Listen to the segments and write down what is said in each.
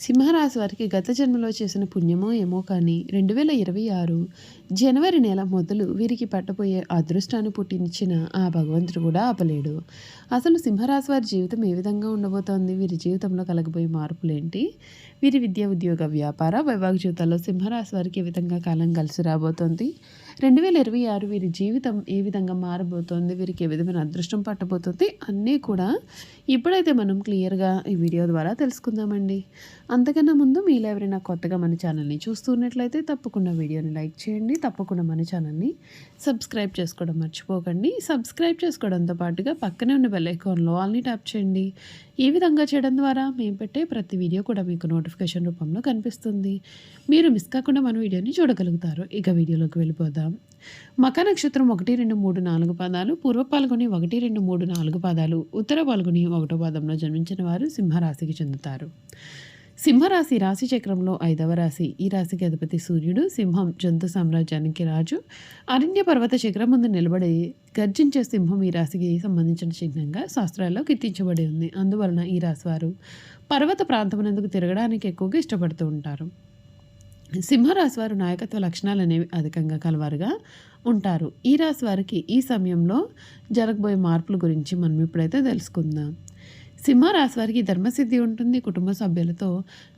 సింహరాశి వారికి గత జన్మలో చేసిన పుణ్యమో ఏమో కానీ రెండు వేల ఇరవై ఆరు జనవరి నెల మొదలు వీరికి పట్టబోయే అదృష్టాన్ని పుట్టించిన ఆ భగవంతుడు కూడా ఆపలేడు. అసలు సింహరాశి వారి జీవితం ఏ విధంగా ఉండబోతోంది? వీరి జీవితంలో కలగబోయే మార్పులేంటి వీరి విద్య ఉద్యోగ వ్యాపార వైవాహిక జీవితాల్లో సింహరాశి వారికి ఏ విధంగా కాలం కలిసి రాబోతోంది? రెండు వేల ఇరవై ఆరు వీరి జీవితం ఏ విధంగా మారబోతోంది వీరికి ఏ విధమైన అదృష్టం పట్టబోతుంది అన్నీ కూడా ఇప్పుడైతే మనం క్లియర్గా ఈ వీడియో ద్వారా తెలుసుకుందామండి. అంతకన్నా ముందు మీలో ఎవరైనా కొత్తగా మన ఛానల్ని చూస్తున్నట్లయితే తప్పకుండా వీడియోని లైక్ చేయండి. తప్పకుండా మన ఛానల్ని సబ్స్క్రైబ్ చేసుకోవడం మర్చిపోకండి. సబ్స్క్రైబ్ చేసుకోవడంతో పాటుగా పక్కనే ఉన్న బెల్ ఐకాన్లో ఆల్ని ట్యాప్ చేయండి. ఈ విధంగా చేయడం ద్వారా మేము పెట్టే ప్రతి వీడియో కూడా మీకు నోటిఫికేషన్ రూపంలో కనిపిస్తుంది. మీరు మిస్ కాకుండా మన వీడియోని చూడగలుగుతారు. ఇక వీడియోలోకి వెళ్ళిపోదాం. మక నక్షత్రం ఒకటి రెండు మూడు నాలుగు పాదాలు పూర్వ పాల్గొని ఒకటి రెండు మూడు నాలుగు పాదాలు ఉత్తర పాల్గొని ఒకటో పాదంలో జన్మించిన వారు సింహరాశికి చెందుతారు. సింహరాశి రాశి చక్రంలో ఐదవ రాశి. ఈ రాశికి అధిపతి సూర్యుడు సింహం జంతు సామ్రాజ్యానికి రాజు. అరణ్య పర్వత శిఖరం ముందు నిలబడి గర్జించే సింహం ఈ రాశికి సంబంధించిన చిహ్నంగా శాస్త్రాల్లో కీర్తించబడి ఉంది. అందువలన ఈ రాశి వారు పర్వత ప్రాంతం తిరగడానికి ఎక్కువగా ఇష్టపడుతూ ఉంటారు. సింహరాశి వారు నాయకత్వ లక్షణాలు అనేవి అధికంగా కలవారుగా ఉంటారు. ఈ రాశి వారికి ఈ సమయంలో జరగబోయే మార్పుల గురించి మనం ఇప్పుడైతే తెలుసుకుందాం. సింహరాశి వారికి ధర్మసిద్ధి ఉంటుంది. కుటుంబ సభ్యులతో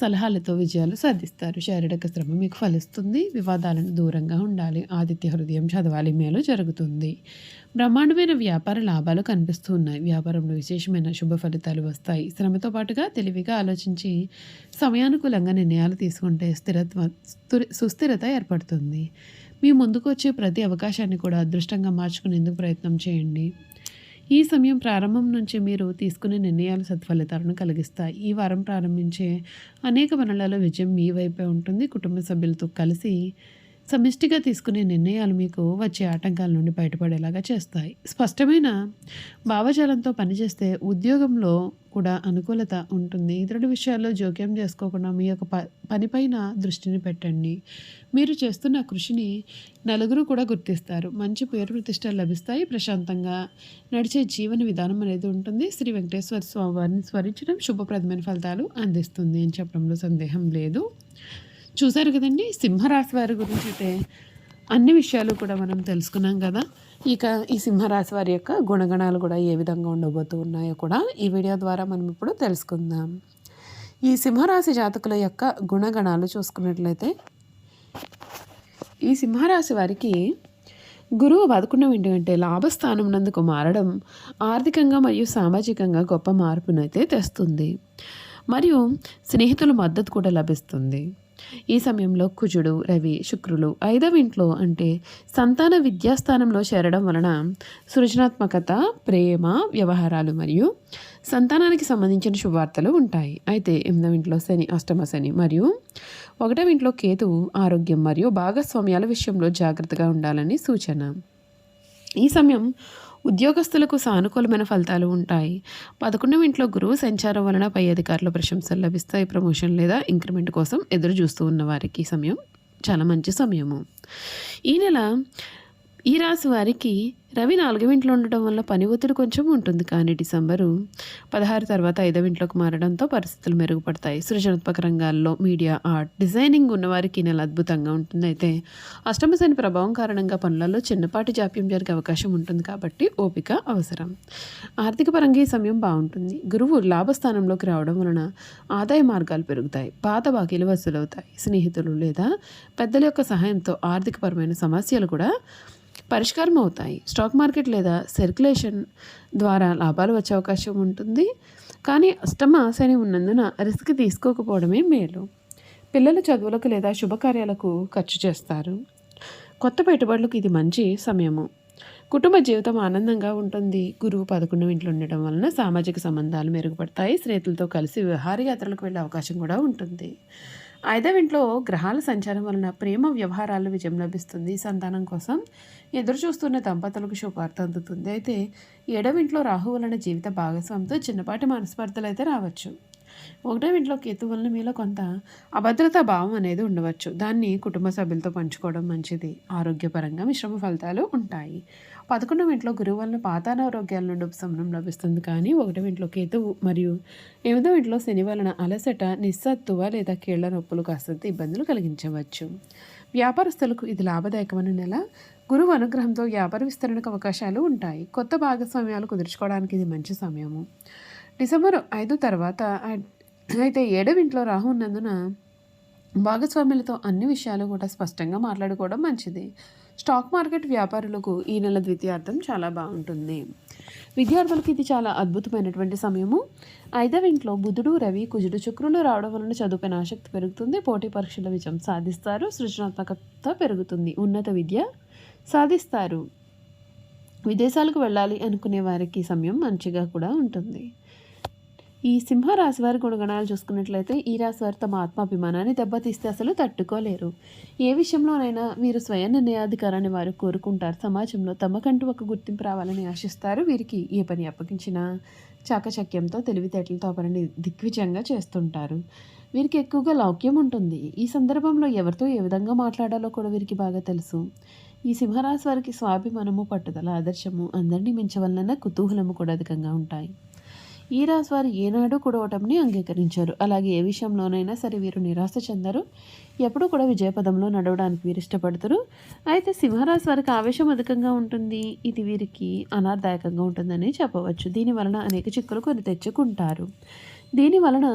సలహాలతో విజయాలు సాధిస్తారు. శారీరక శ్రమ మీకు ఫలిస్తుంది. వివాదాలను దూరంగా ఉండాలి. ఆదిత్య హృదయం చదవాలి. మేలు జరుగుతుంది. బ్రహ్మాండమైన వ్యాపార లాభాలు కనిపిస్తూ ఉన్నాయి. వ్యాపారంలో విశేషమైన శుభ ఫలితాలు వస్తాయి. శ్రమతో పాటుగా తెలివిగా ఆలోచించి సమయానుకూలంగా నిర్ణయాలు తీసుకుంటే స్థిరత్వ సుస్థిరత ఏర్పడుతుంది. మీ ముందుకు వచ్చే ప్రతి అవకాశాన్ని కూడా అదృష్టంగా మార్చుకునేందుకు ప్రయత్నం చేయండి. ఈ సమయం ప్రారంభం నుంచి మీరు తీసుకునే నిర్ణయాలు సత్ఫలితాలను కలిగిస్తాయి. ఈ వారం ప్రారంభించే అనేక పనులలో విజయం మీ వైపే ఉంటుంది. కుటుంబ సభ్యులతో కలిసి సమిష్టిగా తీసుకునే నిర్ణయాలు మీకు వచ్చే ఆటంకాల నుండి బయటపడేలాగా చేస్తాయి. స్పష్టమైన భావజాలంతో పనిచేస్తే ఉద్యోగంలో కూడా అనుకూలత ఉంటుంది. ఇతరుల విషయాల్లో జోక్యం చేసుకోకుండా మీ యొక్క ప పనిపైన దృష్టిని పెట్టండి. మీరు చేస్తున్న కృషిని నలుగురు కూడా గుర్తిస్తారు. మంచి పేరు ప్రతిష్టలు లభిస్తాయి. ప్రశాంతంగా నడిచే జీవన విధానం అనేది ఉంటుంది. శ్రీ వెంకటేశ్వర స్వామి వారిని స్మరించడం శుభప్రదమైన ఫలితాలు అందిస్తుంది అని చెప్పడంలో సందేహం లేదు. చూశారు కదండి? సింహరాశి వారి గురించి అయితే అన్ని విషయాలు కూడా మనం తెలుసుకున్నాం కదా. ఇక ఈ సింహరాశి వారి యొక్క గుణగణాలు కూడా ఏ విధంగా ఉండబోతూ ఉన్నాయో కూడా ఈ వీడియో ద్వారా మనం ఇప్పుడు తెలుసుకుందాం. ఈ సింహరాశి జాతకుల యొక్క గుణగణాలు చూసుకున్నట్లయితే ఈ సింహరాశి వారికి గురువు పదకొండవ ఇంటి అంటే లాభస్థానం నందుకు మారడం ఆర్థికంగా మరియు సామాజికంగా గొప్ప మార్పునైతే తెస్తుంది. మరియు స్నేహితుల మద్దతు కూడా లభిస్తుంది. ఈ సమయంలో కుజుడు రవి శుక్రులు ఐదవ ఇంట్లో అంటే సంతాన విద్యాస్థానంలో చేరడం వలన సృజనాత్మకత ప్రేమ వ్యవహారాలు మరియు సంతానానికి సంబంధించిన శుభవార్తలు ఉంటాయి. అయితే ఎనిమిదవ ఇంట్లో శని అష్టమ శని మరియు ఒకటవ ఇంట్లో కేతువు ఆరోగ్యం మరియు భాగస్వామ్యాల విషయంలో జాగ్రత్తగా ఉండాలని సూచన. ఈ సమయం ఉద్యోగస్తులకు సానుకూలమైన ఫలితాలు ఉంటాయి. పదకొండవ ఇంట్లో గురువు సంచారం వలన పై అధికారుల ప్రశంసలు లభిస్తాయి. ప్రమోషన్ లేదా ఇంక్రిమెంట్ కోసం ఎదురు చూస్తూ ఉన్న వారికి సమయం చాలా మంచి సమయము. ఈ నెల ఈ రాశి వారికి రవి నాలుగవ ఇంట్లో ఉండటం వల్ల పని ఒత్తిడి కొంచెం ఉంటుంది కానీ డిసెంబరు పదహారు తర్వాత ఐదవ ఇంట్లోకి మారడంతో పరిస్థితులు మెరుగుపడతాయి. సృజనాత్మక రంగాల్లో మీడియా ఆర్ట్ డిజైనింగ్ ఉన్నవారికి నెల అద్భుతంగా ఉంటుంది. అయితే అష్టమశని ప్రభావం కారణంగా పనులలో చిన్నపాటి జాప్యం జరిగే అవకాశం ఉంటుంది కాబట్టి ఓపిక అవసరం. ఆర్థిక పరంగా ఈ సమయం బాగుంటుంది. గురువు లాభస్థానంలోకి రావడం వలన ఆదాయ మార్గాలు పెరుగుతాయి. పాత బాకీలు వసూలవుతాయి. స్నేహితులు లేదా పెద్దల యొక్క సహాయంతో ఆర్థికపరమైన సమస్యలు కూడా పరిష్కారం అవుతాయి స్టాక్ మార్కెట్ లేదా సర్క్యులేషన్ ద్వారా లాభాలు వచ్చే అవకాశం ఉంటుంది. కానీ అష్టమ శని ఉన్నందున రిస్క్ తీసుకోకపోవడమే మేలు. పిల్లల చదువులకు లేదా శుభకార్యాలకు ఖర్చు చేస్తారు. కొత్త పెట్టుబడులకు ఇది మంచి సమయము. కుటుంబ జీవితం ఆనందంగా ఉంటుంది. గురువు పదకొండు ఇంట్లో ఉండటం వలన సామాజిక సంబంధాలు మెరుగుపడతాయి. స్నేహితులతో కలిసి విహారయాత్రలకు వెళ్ళే అవకాశం కూడా ఉంటుంది. ఐదవ ఇంట్లో గ్రహాల సంచారం వలన ప్రేమ వ్యవహారాలు విజయం లభిస్తుంది. సంతానం కోసం ఎదురు చూస్తున్న దంపతులకు శుభార్త అందుతుంది. అయితే ఏడవ ఇంట్లో రాహు వలన జీవిత భాగస్వామితో చిన్నపాటి మనస్పర్ధలు అయితే రావచ్చు. ఒకటో ఇంట్లో కేతు వలన మీలో కొంత అభద్రతా భావం అనేది ఉండవచ్చు. దాన్ని కుటుంబ సభ్యులతో పంచుకోవడం మంచిది. ఆరోగ్యపరంగా మిశ్రమ ఫలితాలు ఉంటాయి. పదకొండవ ఇంట్లో గురువు వలన పాత అనారోగ్యాల నుండి ఉపశమనం లభిస్తుంది. కానీ ఒకటో ఇంట్లో కేతువు మరియు ఎనిమిదో ఇంట్లో శని వలన అలసట నిస్సత్తువ లేదా కీళ్ళ నొప్పులు కాస్తంత ఇబ్బందులు కలిగించవచ్చు. వ్యాపారస్తులకు ఇది లాభదాయకమైన నెల. గురువు అనుగ్రహంతో వ్యాపార విస్తరణకు అవకాశాలు ఉంటాయి. కొత్త భాగస్వామ్యాలు కుదుర్చుకోవడానికి ఇది మంచి సమయము. డిసెంబర్ ఐదు తర్వాత అయితే ఏడవింట్లో రాహు ఉన్నందున భాగస్వాములతో అన్ని విషయాలు కూడా స్పష్టంగా మాట్లాడుకోవడం మంచిది. స్టాక్ మార్కెట్ వ్యాపారులకు ఈ నెల ద్వితీయార్థం చాలా బాగుంటుంది. విద్యార్థులకు ఇది చాలా అద్భుతమైనటువంటి సమయము. ఐదవ ఇంట్లో బుధుడు రవి కుజుడు శుక్రులు రావడం వలన చదువుపైన ఆసక్తి పెరుగుతుంది. పోటీ పరీక్షల విజయం సాధిస్తారు. సృజనాత్మకత పెరుగుతుంది. ఉన్నత విద్య సాధిస్తారు. విదేశాలకు వెళ్ళాలి అనుకునే వారికి సమయం మంచిగా కూడా ఉంటుంది. ఈ సింహరాశి వారి గుణగణాలు చూసుకున్నట్లయితే ఈ రాశి వారు తమ ఆత్మాభిమానాన్ని దెబ్బతీస్తే అసలు తట్టుకోలేరు. ఏ విషయంలోనైనా వీరు స్వయం నిర్ణయాధికారాన్ని వారు కోరుకుంటారు. సమాజంలో తమకంటూ ఒక గుర్తింపు రావాలని ఆశిస్తారు. వీరికి ఏ పని అప్పగించినా చాకచక్యంతో తెలివితేటలతో పనిని దిగ్విజయంగా చేస్తుంటారు. వీరికి ఎక్కువగా లౌక్యం ఉంటుంది. ఈ సందర్భంలో ఎవరితో ఏ విధంగా మాట్లాడాలో కూడా వీరికి బాగా తెలుసు. ఈ సింహరాశి వారికి స్వాభిమానము పట్టుదల ఆదర్శము అందరినీ మించవలన కుతూహలము కూడా అధికంగా ఉంటాయి. ఈ రాశి వారు ఏనాడు కూడా ఓటమిని అంగీకరించారు. అలాగే ఏ విషయంలోనైనా సరే వీరు నిరాశ చెందరు. ఎప్పుడూ కూడా విజయపదంలో నడవడానికి వీరు ఇష్టపడతారు. అయితే సింహరాశి వారికి ఆవేశం అధికంగా ఉంటుంది. ఇది వీరికి అనార్థదాయకంగా ఉంటుందని చెప్పవచ్చు. దీని వలన అనేక చిక్కులు కొని తెచ్చుకుంటారు. దీని వలన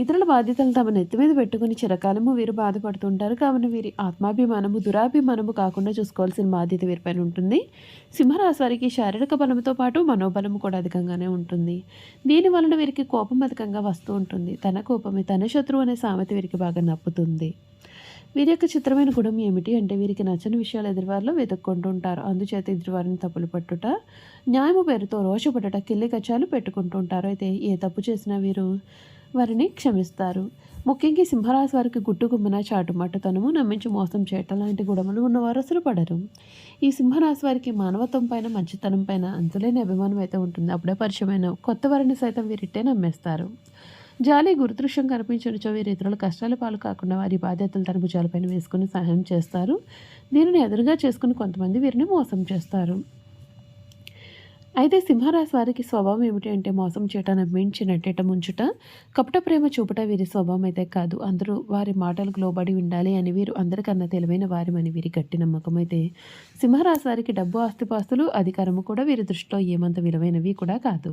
ఇతరుల బాధ్యతలు తమ నెత్తి మీద పెట్టుకుని చిరకాలము వీరు బాధపడుతుంటారు. కావున వీరి ఆత్మాభిమానము దురాభిమానము కాకుండా చూసుకోవాల్సిన బాధ్యత వీరిపైన ఉంటుంది. సింహరాశి వారికి శారీరక బలంతో పాటు మనోబలము కూడా అధికంగానే ఉంటుంది. దీని వలన వీరికి కోపం అధికంగా వస్తూ ఉంటుంది. తన కోపమే తన శత్రువు అనే సామెత వీరికి బాగా నప్పుతుంది. వీరి యొక్క చిత్రమైన గుణం ఏమిటి అంటే వీరికి నచ్చని విషయాలు ఎదురువారిలో వెతుక్కుంటూ ఉంటారు అందుచేత ఎదురువారిని తప్పులు పట్టుట న్యాయము పేరుతో రోషపడుట కిల్లి కచ్చాలు పెట్టుకుంటూ ఉంటారు అయితే ఏ తప్పు చేసినా వీరు వారిని క్షమిస్తారు. ముఖ్యంగా సింహరాశి వారికి గుట్టు గుమ్మన చాటుమాటుతనము నమ్మించి మోసం చేయటం లాంటి గుణములు ఉన్నవారు అసలు పడరు. ఈ సింహరాశి వారికి మానవత్వం పైన మంచితనం పైన అంతులేని అభిమానం అయితే ఉంటుంది. అప్పుడే పరిచయమైన కొత్త వారిని సైతం వీరిట్టే నమ్మేస్తారు. జాలి గురుదృశ్యం కనిపించిన వీరి ఇతరుల కష్టాల పాలు కాకుండా వారి బాధ్యతలు తన భుజాలపైన వేసుకుని సహాయం చేస్తారు. దీనిని ఎదురుగా చేసుకుని కొంతమంది వీరిని మోసం చేస్తారు. అయితే సింహరాశి వారికి స్వభావం ఏమిటి అంటే మోసం చేయట మించి నెట్టేట ముంచుట కపట ప్రేమ చూపట వీరి స్వభావం అయితే కాదు. అందరూ వారి మాటలకు లోబడి ఉండాలి అని వీరు అందరికన్నా తెలివైన వారిమని వీరి గట్టి నమ్మకం అయితే. సింహరాశి వారికి డబ్బు ఆస్తిపాస్తులు అధికారము కూడా వీరి దృష్టిలో ఏమంత విలువైనవి కూడా కాదు.